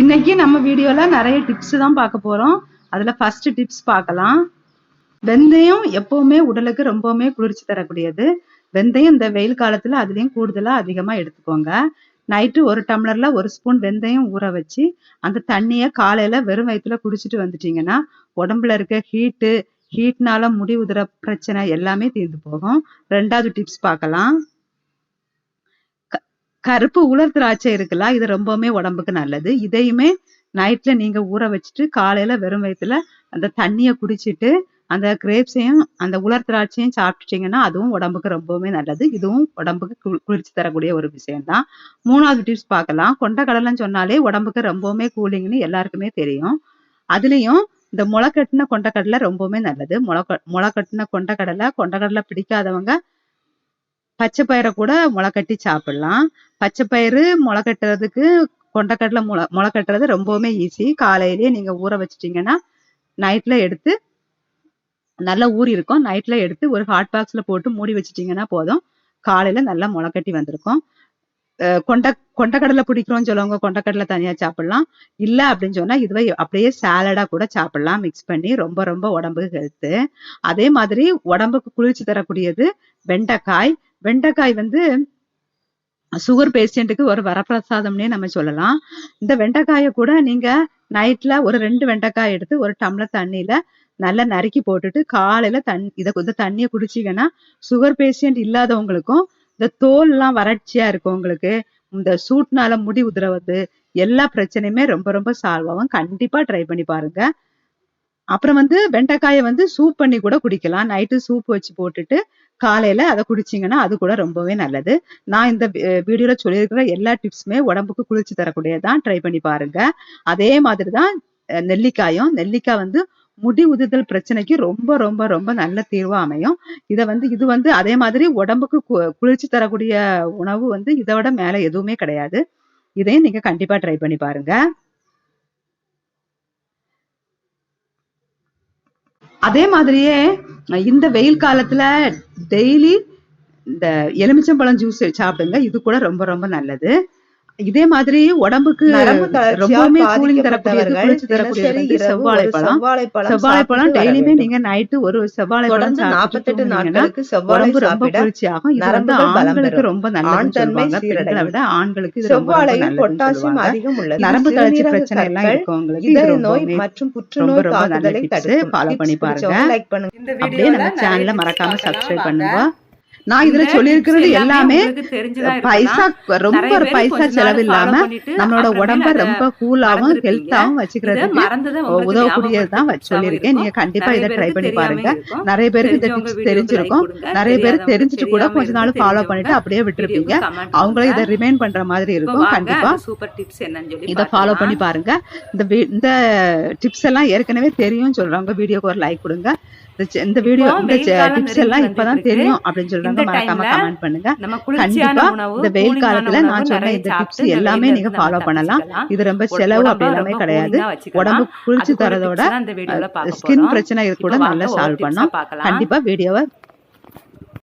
இன்னைக்கு நம்ம வீடியோல நிறைய டிப்ஸ் தான் பார்க்க போறோம். அதுல ஃபர்ஸ்ட் டிப்ஸ் பார்க்கலாம். வெந்தயம் எப்பவுமே உடலுக்கு ரொம்பவுமே குளிர்ச்சி தரக்கூடியது. வெந்தயம் இந்த வெயில் காலத்துல அதுலயும் கூடுதலா அதிகமா எடுத்துக்கோங்க. நைட்டு ஒரு டம்ளர்ல ஒரு ஸ்பூன் வெந்தயம் ஊற வச்சு அந்த தண்ணிய காலையில வெறும் வயிற்றுல குடிச்சிட்டு வந்துட்டீங்கன்னா உடம்புல இருக்க ஹீட்டு ஹீட்னால முடி உதிர பிரச்சனை எல்லாமே தீர்ந்து போகும். ரெண்டாவது டிப்ஸ் பார்க்கலாம். கருப்பு உலர் திராட்சை இருக்குல்ல இது ரொம்பவுமே உடம்புக்கு நல்லது. இதையுமே நைட்ல நீங்க ஊற வச்சுட்டு காலையில வெறும் வயிற்றுல அந்த தண்ணியை குடிச்சிட்டு அந்த கிரேப்ஸையும் அந்த உலர் திராட்சையும் சாப்பிட்டுட்டீங்கன்னா அதுவும் உடம்புக்கு ரொம்பவுமே நல்லது. இதுவும் உடம்புக்கு குளிர்ச்சி தரக்கூடிய ஒரு விஷயம்தான். மூணாவது டிப்ஸ் பார்க்கலாம். கொண்டக்கடலைன்னு சொன்னாலே உடம்புக்கு ரொம்பவுமே கூலிங்னு எல்லாருக்குமே தெரியும். அதுலயும் இந்த முளைக்கட்டின கொண்டக்கடலை ரொம்பவுமே நல்லது. முளைக்க முளைக்கட்டின கொண்டக்கடலை கொண்டக்கடலை பிடிக்காதவங்க பச்சை பயிரை கூட முளைக்கட்டி சாப்பிடலாம். பச்சை பயிறு முளைக்கட்டுறதுக்கு கொண்டக்கடலை முளை முளை கட்டுறது ரொம்பவுமே ஈஸி காலையிலேயே நீங்க ஊற வச்சிட்டீங்கன்னா நைட்ல எடுத்து நல்லா ஊறி இருக்கும். நைட்ல எடுத்து ஒரு ஹாட் பாக்ஸ்ல போட்டு மூடி வச்சிட்டீங்கன்னா போதும். காலையில நல்லா முளைக்கட்டி வந்திருக்கும். அஹ் கொண்ட கொண்டக்கடலை பிடிக்கிறோம்னு சொல்லுவாங்க. கொண்டக்கடலை தனியா சாப்பிடலாம். இல்ல அப்படின்னு சொன்னா இதுவை அப்படியே சாலடா கூட சாப்பிடலாம். மிக்ஸ் பண்ணி ரொம்ப ரொம்ப உடம்புக்கு ஹெல்த்து அதே மாதிரி உடம்புக்கு குளிர்ச்சி தரக்கூடியது வெண்டைக்காய் வெண்டைக்காய் வந்து சுகர் பேஷண்ட்டுக்கு ஒரு வரப்பிரசாதம்னே நம்ம சொல்லலாம். இந்த வெண்டைக்காயை கூட நீங்க நைட்ல ஒரு ரெண்டு வெண்டைக்காய் எடுத்து ஒரு டம்ளர் தண்ணியில நல்லா நறுக்கி போட்டுட்டு காலையில தண் இதை கொஞ்சம் தண்ணியை குடிச்சீங்கன்னா சுகர் பேஷண்ட் இல்லாதவங்களுக்கும் இந்த தோல் எல்லாம் வறட்சியா உங்களுக்கு. இந்த சூட்னால முடி உதிரவது எல்லா பிரச்சனையுமே ரொம்ப ரொம்ப சால்வ் ஆகும். கண்டிப்பா ட்ரை பண்ணி பாருங்க. அப்புறம் வந்து வெண்டைக்காயை வந்து சூப் பண்ணி கூட குடிக்கலாம். நைட்டு சூப் வச்சு போட்டுட்டு காலையில அதை குடிச்சீங்கன்னா அது கூட ரொம்பவே நல்லது. நான் இந்த வீடியோல சொல்லியிருக்கிற எல்லா டிப்ஸுமே உடம்புக்கு குளிர்ச்சி தரக்கூடியதான் ட்ரை பண்ணி பாருங்க. அதே மாதிரி தான் நெல்லிக்காயும். நெல்லிக்காய் வந்து முடி உதிர்தல் பிரச்சனைக்கு ரொம்ப ரொம்ப ரொம்ப நல்ல தீர்வா அமையும். இதை வந்து இது வந்து அதே மாதிரி உடம்புக்கு கு- குளிர்ச்சி தரக்கூடிய உணவு வந்து இதை விட மேல எதுவுமே கிடையாது. இதையும் நீங்க கண்டிப்பா ட்ரை பண்ணி பாருங்க. அதே மாதிரியே இந்த வெயில் காலத்துல டெய்லி இந்த எலுமிச்சம்பழம் ஜூஸ் சாப்பிடுங்க. இது கூட ரொம்ப ரொம்ப நல்லது. இதே மாதிரி உடம்புக்கு ரொம்பவுமே கூலிங் தரக்கூடியது குளிர்ச்சி தரக்கூடியது செவ்வாழைப்பழம் செவ்வாழைப்பழம் சாப்பிட்டு வர டெய்லியுமே. நீங்க நைட்டு ஒரு சாப்பிட்டு 48 தூங்குனீங்கன்னா நாட்களுக்கு செவ்வாழை ரொம்ப சாப்பிட குளிர்ச்சியாகும் இது வந்து ஆண்களுக்கு. ரொம்ப நல்லதுன்னு பெண்களை. விட ஆண்களுக்கு நல்லதுன்னு பொட்டாசியம் அதிகம் உள்ளது நரம்பு தளர்ச்சி பிரச்சனை எல்லாம் இருக்கவங்களுக்கு இது நோய் மற்றும் புற்றுநோய் ரொம்ப நல்ல Follow Tips பண்ணி பாருங்க. இந்த அப்படியே வீடியோல நம்ம சேனலை மறக்காம சப்ஸ்கிரைப். பண்ணுங்க நான் இதுல சொல்லியிருக்கிறது எல்லாமே பைசா. ரொம்ப பைசா கொஞ்ச நாள் செலவு இல்லாம follow பண்ணிட்டு நம்மளோட உடம்ப ரொம்ப கூலாவும். ஹெல்த்தாவும் இதை வச்சுக்கிறதுக்கு மறந்ததை உங்களுக்கு உதவக்கூடியதான் ஞாபகப்படுத்த வச்சு சொல்லியிருக்கேன். நீங்க கண்டிப்பா இதை ட்ரை பண்ணி பாருங்க. நிறைய பேருக்கு இந்த டிப்ஸ் தெரிஞ்சிருக்கும். நிறைய பேர் தெரிஞ்சுட்டு கூட கொஞ்ச நாள் ஃபாலோ பண்ணிட்டு அப்படியே விட்டுருப்பீங்க அவங்களும் இதை. ரிமைன் பண்ற மாதிரி இருக்கும் கண்டிப்பா சூப்பர் டிப்ஸ் என்னன்னு சொல்லி இதை ஃபாலோ. பண்ணி பாருங்க இந்த இந்த டிப்ஸ் எல்லாம் ஏற்கனவே தெரியும் சொல்றவங்க வீடியோக்கு ஒரு லைக் கொடுங்க இந்த வீடியோ இந்த டிப்ஸ் எல்லாம் இப்பதான் தெரியும் அப்படின்னு சொல்றவங்க மறக்காம கமெண்ட் பண்ணுங்க கண்டிப்பா இந்த வெயில் காலத்துல நான் சொன்ன இந்த டிப்ஸ் எல்லாமே நீங்க ஃபாலோ பண்ணலாம். இது ரொம்ப செலவு அப்படி எல்லாமே கிடையாது. உடம்பு ஒரு தரதோட ஸ்கின். பிரச்சனை கூட நல்லா சால்வ் பண்ணும் பார்க்கலாம். கண்டிப்பா வீடியோவை